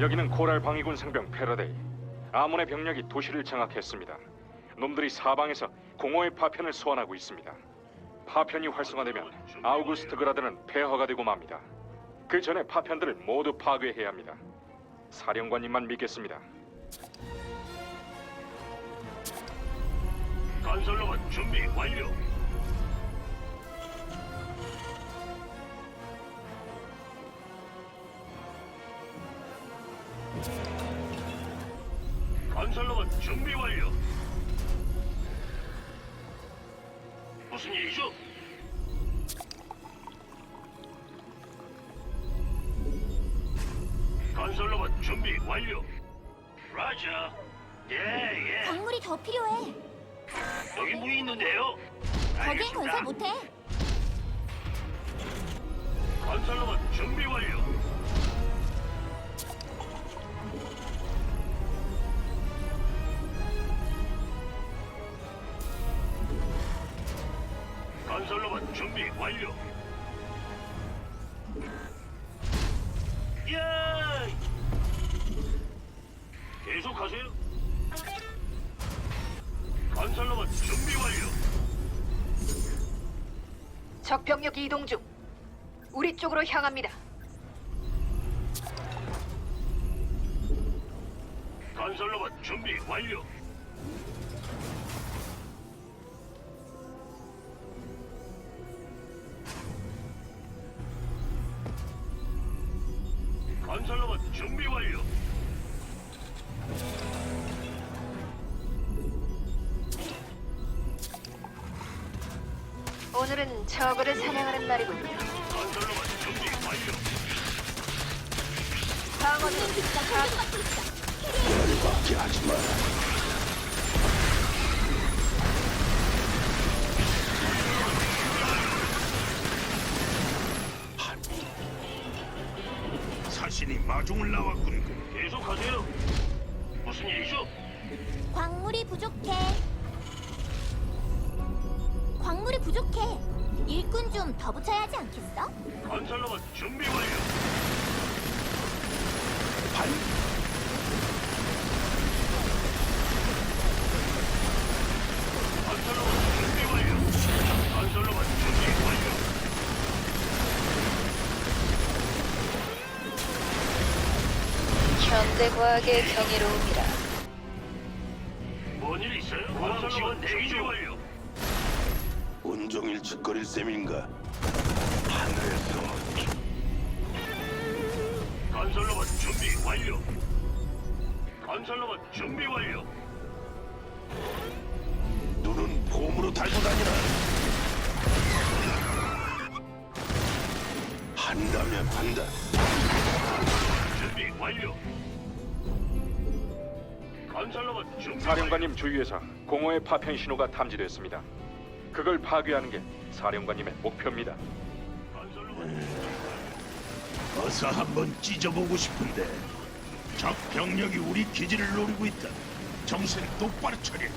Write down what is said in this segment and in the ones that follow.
여기는 코랄 방위군 상병 패러데이. 아몬의 병력이 도시를 장악했습니다. 놈들이 사방에서 공허의 파편을 소환하고 있습니다. 파편이 활성화되면 아우구스트 그라드는 폐허가 되고 맙니다. 그 전에 파편들을 모두 파괴해야 합니다. 사령관님만 믿겠습니다. 건설로봇 준비 완료. 건설로봇 준비 완료. 무슨 일이죠? 건설로봇 준비 완료. 라자. 예, 예. 광물이 더 필요해. 여기 뭐 있는데요? 거긴 알겠습니다. 건설 못해. 건설로봇 준비 완료. 건설로봇 준비 완료. 야! 계속하세요. 건설로봇 준비 완료. 적 병력 이동 중. 우리 쪽으로 향합니다. 건설로봇 준비 완료. 오늘은 저거를 사냥하는 날이군요. 건설로봇 준비 완료. 방어는 있어. 열받게 하지 마라. 사신이 마중을 나왔군. 계속하세요. 무슨 일이죠? 광물이 부족해. 부족해. 일꾼 좀 더 붙여야 하지 않겠어? 건설로봇 준비 완료. 건설로봇 준비 완료. 건설로봇 준비 완료. 현대 과학의 경이로움이라. 짓거릴 셈인가? 하늘에서 건설로봇 준비 완료. 건설로봇 준비 완료. 눈은 봄으로 달고 다니라. 한다면 한다. 준비 완료. 건설로봇 준비 사령관님 주위에서 공허의 파편 신호가 탐지됐습니다. 그걸 파괴하는 게 사령관님의 목표입니다. 어서 한번 찢어보고 싶은데 적 병력이 우리 기지를 노리고 있다. 정신 똑바로 차려.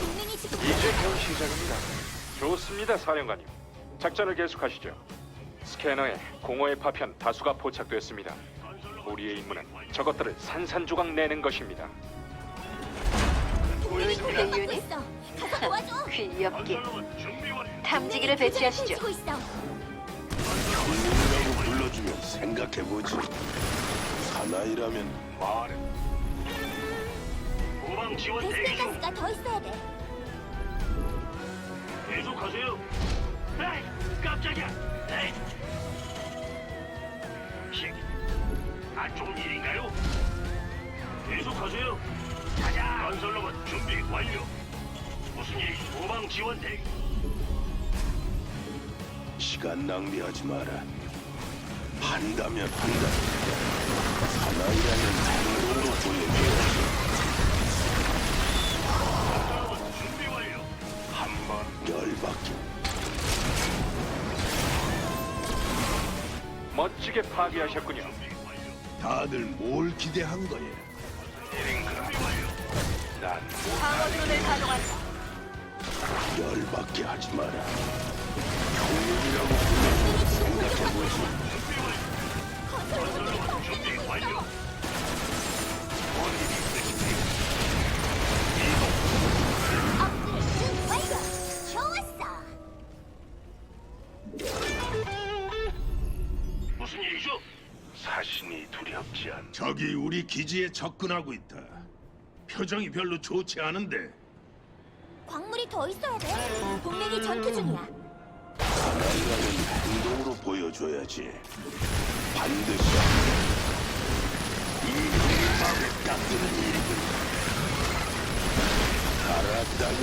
동맹이 지금 이제 겨우 시작입니다. 좋습니다, 사령관님. 작전을 계속하시죠. 스캐너에 공허의 파편 다수가 포착됐습니다. 우리의 임무는 저것들을 산산조각 내는 것입니다. 동맹이 공격받고 유닛? 있어. 가서 도와줘. 귀엽게. 탐지기를 배치하시죠. 고 있어. 군인이라고 불러주면 생각해보지. 사나이라면 말해. 후방 지원 대기 중. 가스가 더 있어야 돼. 계속하세요. 에이, 깜짝이야. 에이. 식. 안 좋은 일인가요? 계속하세요. 가자. 건설로봇 준비 완료. 무슨 일? 후방 지원 대기. 시간 낭비하지 마라. 한다면 한다. 사나이라면 행동으로 보여줘. 멋지게 파괴하셨군요. 다들 뭘 기대한 거야? 방어 드론을 가동한다. 열받게 하지 마라. 업그레이 우리 기지에 접근하고 있다. 표정이 별로 좋지 않은데. 광물이 더 있어야 돼. 동맹이 전투 중이야. 나이라는 행동으로 보여줘야지. 반드시. 이 마음에 깎이는 일이군. 알았다고.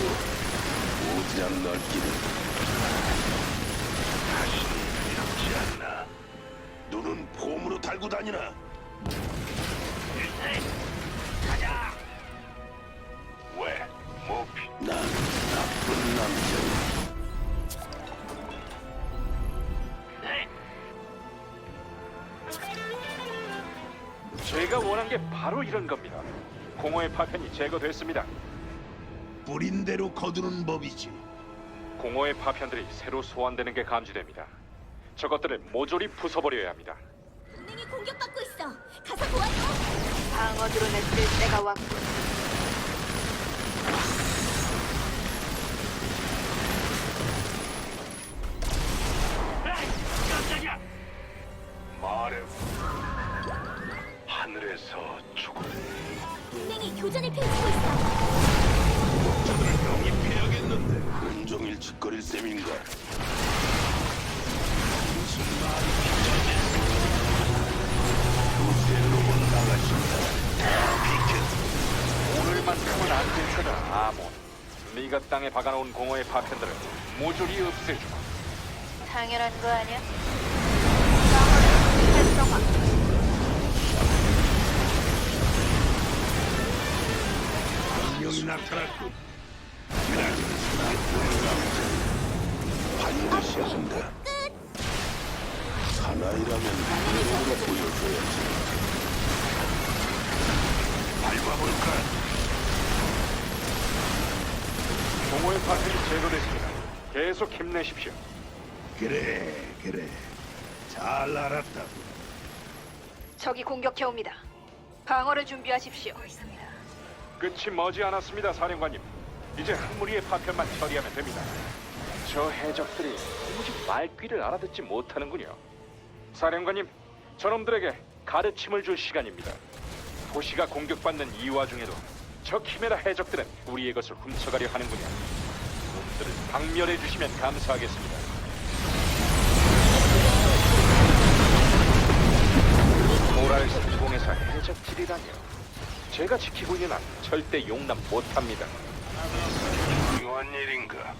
오지랖 넓기는. 자신이 두렵지 않나. 눈은 폼으로 달고 다니나. 가자. 왜? 뭐 피? 난 나쁜 남자야. 네. 제가 원한 게 바로 이런 겁니다. 공허의 파편이 제거됐습니다. 뿌린 대로 거두는 법이지. 공허의 파편들이 새로 소환되는 게 감지됩니다. 저것들을 모조리 부숴버려야 합니다. 동맹이 공격받고 있어. 가서 도와줘. 방어 드론을 쓸 때가 왔군. 에이, 깜짝이야. 말해. 하늘에서 죽을 동맹이 교전을 펼치고 있어. 저들을 영입해야겠는데. 온종일 짓거릴 셈인가? 무슨 말이 요새로 나가신다. 오늘만큼은 안 될 거다, 아몬. 네가 땅에 박아놓은 공허의 파편들을 모조리 없애주마. 당연한 거 아니야? 활성화. 공허의 파편이 제거됐습니다. 계속 힘내십시오. 그래, 그래. 잘 알았다고. 적이 공격해 옵니다. 방어를 준비하십시오. 끝이 머지 않았습니다, 사령관님. 이제 한 무리의 파편만 처리하면 됩니다. 저 해적들이 도무지 말귀를 알아듣지 못하는군요. 사령관님, 저놈들에게 가르침을 줄 시간입니다. 도시가 공격받는 이 와중에도 저 키메라 해적들은 우리의 것을 훔쳐가려 하는군요. 놈들을 박멸해 주시면 감사하겠습니다. 모랄 상공에서 해적질이라뇨. 제가 지키고 있는 한 절대 용납 못합니다. 중요한 일인가?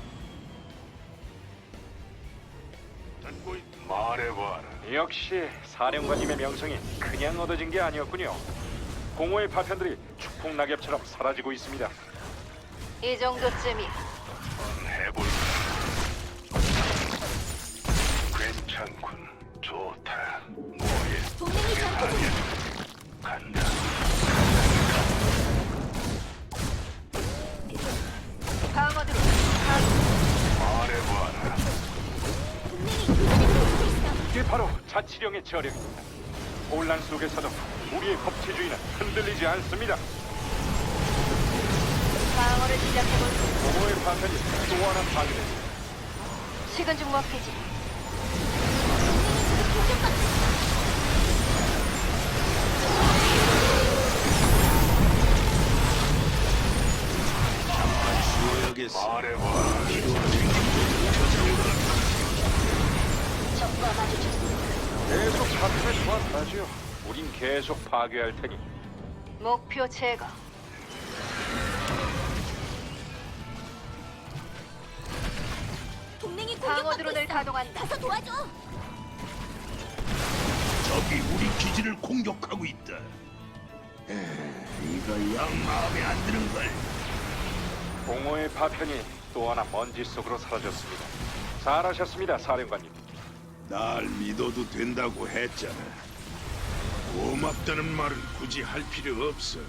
듣고 있... 말해봐라. 역시 사령관님의 명성이 그냥 얻어진 게 아니었군요. 공허의 파편들이 축풍 낙엽처럼 사라지고 있습니다. 이 정도쯤이야. 해볼까? 괜찮군. 좋다. 뭐해? 동맹이 전투 중이야. 간다. 방어. 말해봐라. 동맹이 교전을 펼치고 있어. 이게 바로 자치령의 저력입니다. 혼란 속에서도 우리의 법치주의는 흔들리지 않습니다. 방어를 시작해볼까? 공허의 파편이 또 하나 파괴됐습니다. 식은 죽 먹히지. 공격받 계속 파괴할 테니 목표 제거. 동맹이 방어 공격받고 드론을 있어. 가동한다. 가서 도와줘. 적이 우리 기지를 공격하고 있다. 에, 이거 영 마음에 안 드는 걸. 공허의 파편이 또 하나 먼지 속으로 사라졌습니다. 잘하셨습니다, 사령관님. 날 믿어도 된다고 했잖아. 고맙다는 말은 굳이 할 필요 없어.